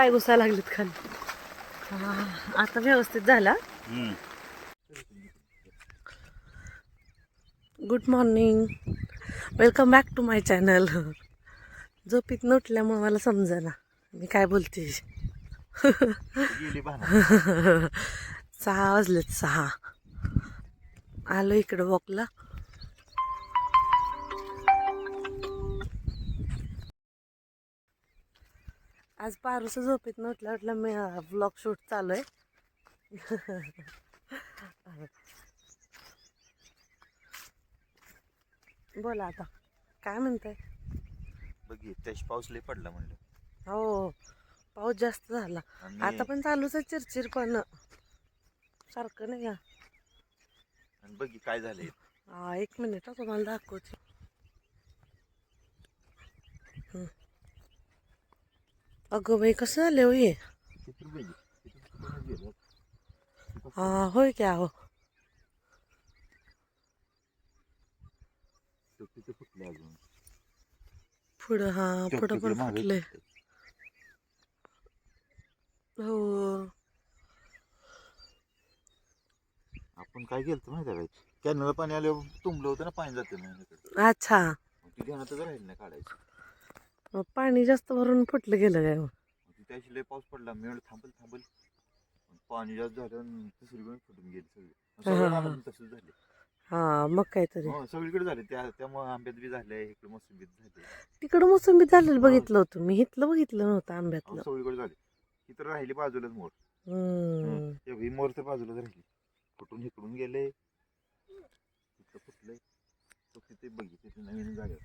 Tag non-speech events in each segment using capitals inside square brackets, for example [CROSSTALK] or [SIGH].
पाय घुसायला लागलेत खाली. आता व्यवस्थित झाला. Good morning welcome back to my channel झोपीत नटल्यामुळे मला समजेना. मी काय बोलते? सहा वाजलेत सहा. आलो इकडं वॉकला आज पारूस झोपेत नटलं म्हटलं मी ब्लॉग शूट चालू आहे. बोला आता काय म्हणताय? बघी त्याशी पाऊस लय पडला म्हणलं. हो पाऊस जास्त झाला. आणि आता पण चालूच आहे चिरचिर पण सारखं नाही का आणि बघी काय झालंय. हा एक मिनिट हा तुम्हाला दाखवते. अगं बाई कसं झालं हो हे. हा होय क्या हो पुढं हा पुढं पण फुटले. हो. आपण काय केलं माहिती आहे काय कॅनला पाणी आल्यावर तुंबलं होतं ना पाणी जाते अच्छा. ती ध्यानातच राहील ना काढायचं. पाणी जास्त भरून फुटलं गेलं काय त्याशी लय पाऊस पडला मी म्हणलं थांबल थांबल. पण जास्त झालं पण फुटून गेली सगळी. हा, हा, तसंच झाले. हा मग काहीतरी. हो सगळीकडे झाले. त्या त्यामुळे आंब्यात बी झाले इकडे मोसंबीत झाले. तिकडं मोसंबी झालेलं बघितलं होतं. मी इथलं बघितलं नव्हतं आंब्यातलं. सगळीकडे झाले. इतर राहिली बाजूलाच मोर. ही. मोर तर बाजूलाच राहिली. कुठून इकडून गेले. तिथं फुटले तो तिथे बघितले नवीन जागा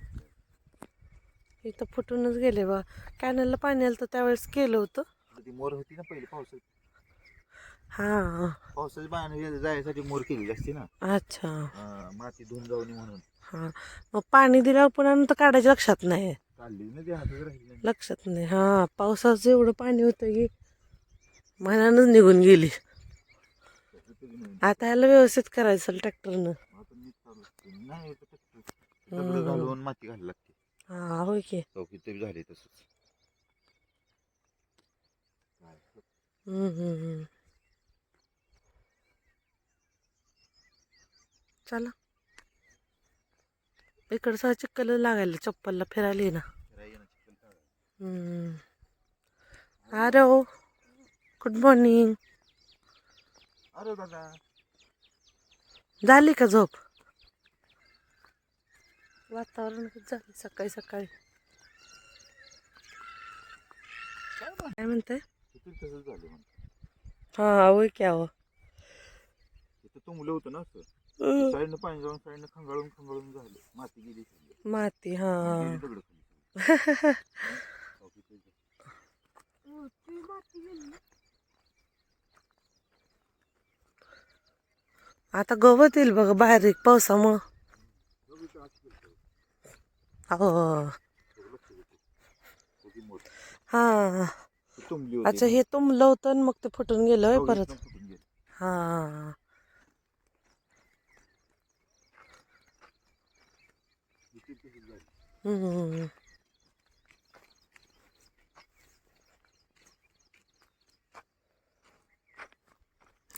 इथं फुटूनच गेले बा. कॅनलला पाणी आलं तर त्यावेळेस केलं होतं. ती मोर होती ना पहिली पावसात हा. पावसाची पाणी जायसाठी मोर केलेली असते ना. अच्छा. अं, माती धुवून जाऊन म्हणून. हा. मग पाणी दिल्यावर पुन्हा नंतर काढायचं लक्षात नाही. काढली ना ते हातच राहिली नाही. लक्षात नाही. हा पावसाचं एवढं पाणी होतं की मनानच निघून गेली. आता याला व्यवस्थित करायचं ट्रॅक्टरनं. आता नीट चालू असते. नाही तर ते दगडं घालून माती घालायला लागते. हा होय की. चौकीत ते झाले तसंच. काय हम्म, हम्म, हम्म. चला. इकडं सगळं चिक्कल लागायला चप्पलला फिरायला ये ना. हम्म. अरे हो. गुड मॉर्निंग अरे दादा. झाली का झोप? वातावरण खूप झालं सकाळी सकाळी. काय म्हणताय? हा होय की अहो तुंबलं होतं ना असं. साईडनं पाणी जाऊन साईडनं खंगाळून खंगाळून झालं. माती गेली. माती हा. आता गवत येईल बघा बारीक पावसामुळं. हो. हा अच्छा हे तुंबलं होतं मग ते फुटून गेलं परत. हा. हम्म.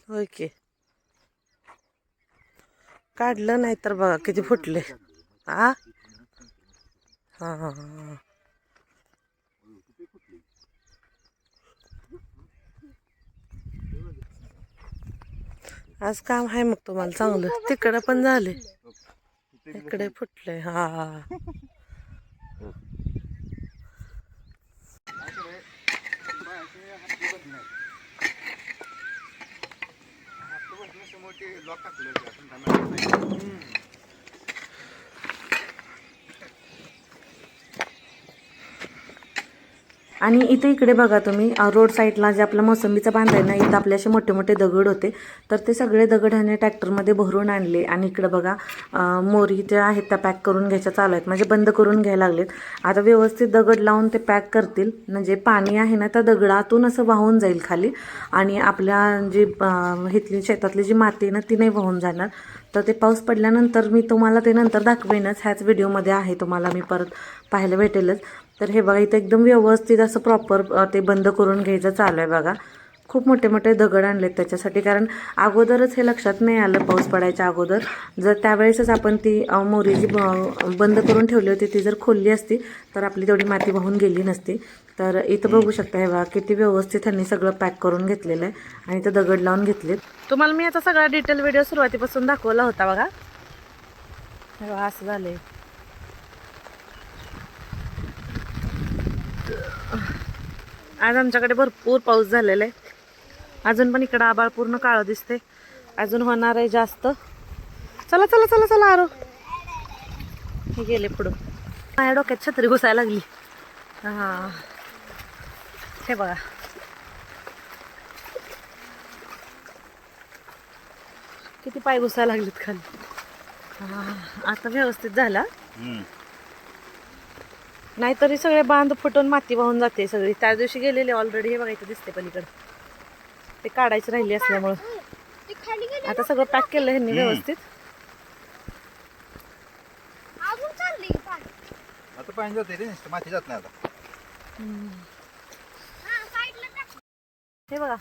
होय की काढलं नाही तर बघा किती फुटले [LAUGHS] आ हां आज काम आहे मग तुम्हाला चांगलं. तिकडं पण झाले. इकडे फुटले हा. आणि इथे इकडे बघा तुम्ही रोड साईडला जे आपलं मोसंबीचं बांध आहे ना इथं आपले असे मोठे मोठे दगड होते. तर ते सगळे दगड ह्याने ट्रॅक्टरमध्ये भरून आणले आणि इकडे बघा मोरी ज्या आहेत त्या पॅक करून घ्यायच्या चालू आहेत. म्हणजे बंद करून घ्यायला लागलेत. आता व्यवस्थित दगड लावून ते पॅक करतील. म्हणजे पाणी आहे ना त्या दगडातून असं वाहून जाईल खाली. आणि आपल्या जी इथली शेतातली जी माती आहे ना ती नाही वाहून जाणार. तर ते पाऊस पडल्यानंतर मी तुम्हाला ते नंतर दाखवेनच. ह्याच व्हिडिओमध्ये आहे तुम्हाला मी परत पाहायला भेटेलच. तर हे बघा इथं एकदम व्यवस्थित असं प्रॉपर ते बंद करून घ्यायचं चालू आहे बघा. खूप मोठे मोठे दगड आणलेत त्याच्यासाठी कारण अगोदरच हे लक्षात नाही आलं पाऊस पडायच्या अगोदर. जर त्यावेळेसच आपण ती मोरी जी ब- बंद करून ठेवली होती ती जर खोलली असती तर आपली तेवढी माती वाहून गेली नसती. तर इथं बघू शकता हे बघा किती व्यवस्थित त्यांनी सगळं पॅक करून घेतलेलं आहे आणि इथं दगड लावून घेतलेत. तुम्हाला मी आता सगळा डिटेल व्हिडिओ सुरुवातीपासून दाखवला होता बघा. असं झालं आहे आज आमच्याकडे भरपूर पाऊस झालेला आहे. अजून पण इकडं आबाळ पूर्ण काळं दिसते अजून होणार आहे जास्त. चला चला चला चला आरो. हे गेले पुढं. माझ्या डोक्यात छत्री घुसायला लागली. हां. हे बघा. किती पाय घुसायला लागलेत खाली. आता व्यवस्थित झाला. नाहीतरी सगळे बांध फुटून माती वाहून जाते सगळी. त्या दिवशी गेलेले ऑलरेडी हे बघायचं दिसते पलीकडे. ते काढायची राहिली असल्यामुळं. आता सगळं पॅक केलं ह्यांनी व्यवस्थित. अजून चालली पाणी. आता पाणी जाते रे नुसतं माती जात नाही आता. हा हे बघा.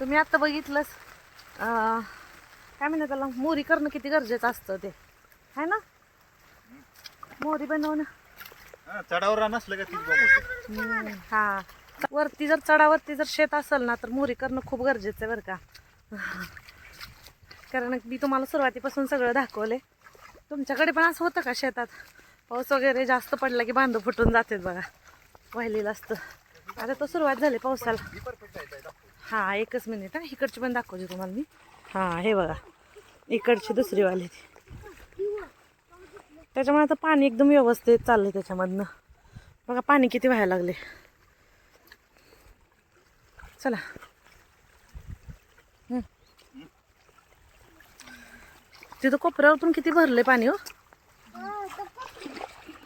तुम्ही आता बघितलंच अं, काय म्हणतात त्याला मोरी करणं किती गरजेचं असतं ते. आहे ना? मोरी बनवणं. हा, चढावर रान असलं का तीच बॉम्ब होते हम्म, हा. वरती जर चढावरती जर शेत असेल ना तर मोरी करणं खूप गरजेचं आहे बरं का. कारण मी तुम्हाला सुरुवातीपासून सगळं दाखवले तुमच्याकडे पण असं होतं का शेतात? पाऊस वगैरे जास्त पडला की बांधव फुटून जातात बघा. वाहिलेलं असतं. आता तो सुरुवात झाली पावसाला. हा एकच मिनिट हा. इकडची पण दाखवते तुम्हाला मी. हा हे बघा. इकडची दुसरी वाली ती. त्याच्यामुळे आता पाणी एकदम व्यवस्थित चाललंय त्याच्यामधनं. बघा पाणी किती व्हायला लागले चला. तिथं कोपऱ्यावरून किती भरले पाणी हो?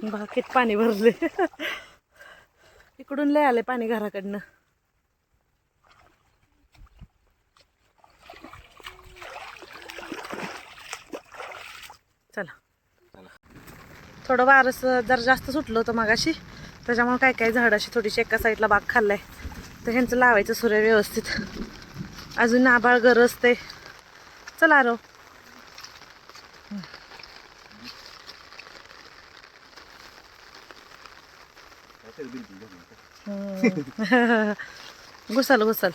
बघा किती पाणी भरले इकडून लय आले पाणी घराकडनं. चला. थोडं वारस जर जास्त सुटलं होतं मगाशी त्याच्यामुळे काय काय झाड अशी थोडीशी एका साईडला बाग खाल्लाय. तर ह्यांचं लावायचं सूर्य व्यवस्थित. अजून आबाळ गरजते चला रो. घुसल घुसल.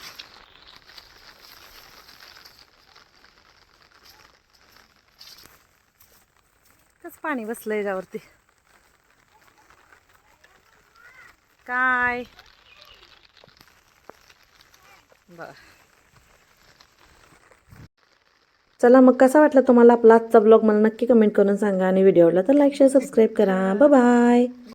पाणी बसलं याच्यावरती. काय? बर. चला मग कसा वाटला तुम्हाला आपला आजचा ब्लॉग मला नक्की कमेंट करून सांगा आणि व्हिडिओला तर लाईक शेअर सबस्क्राईब करा. बाय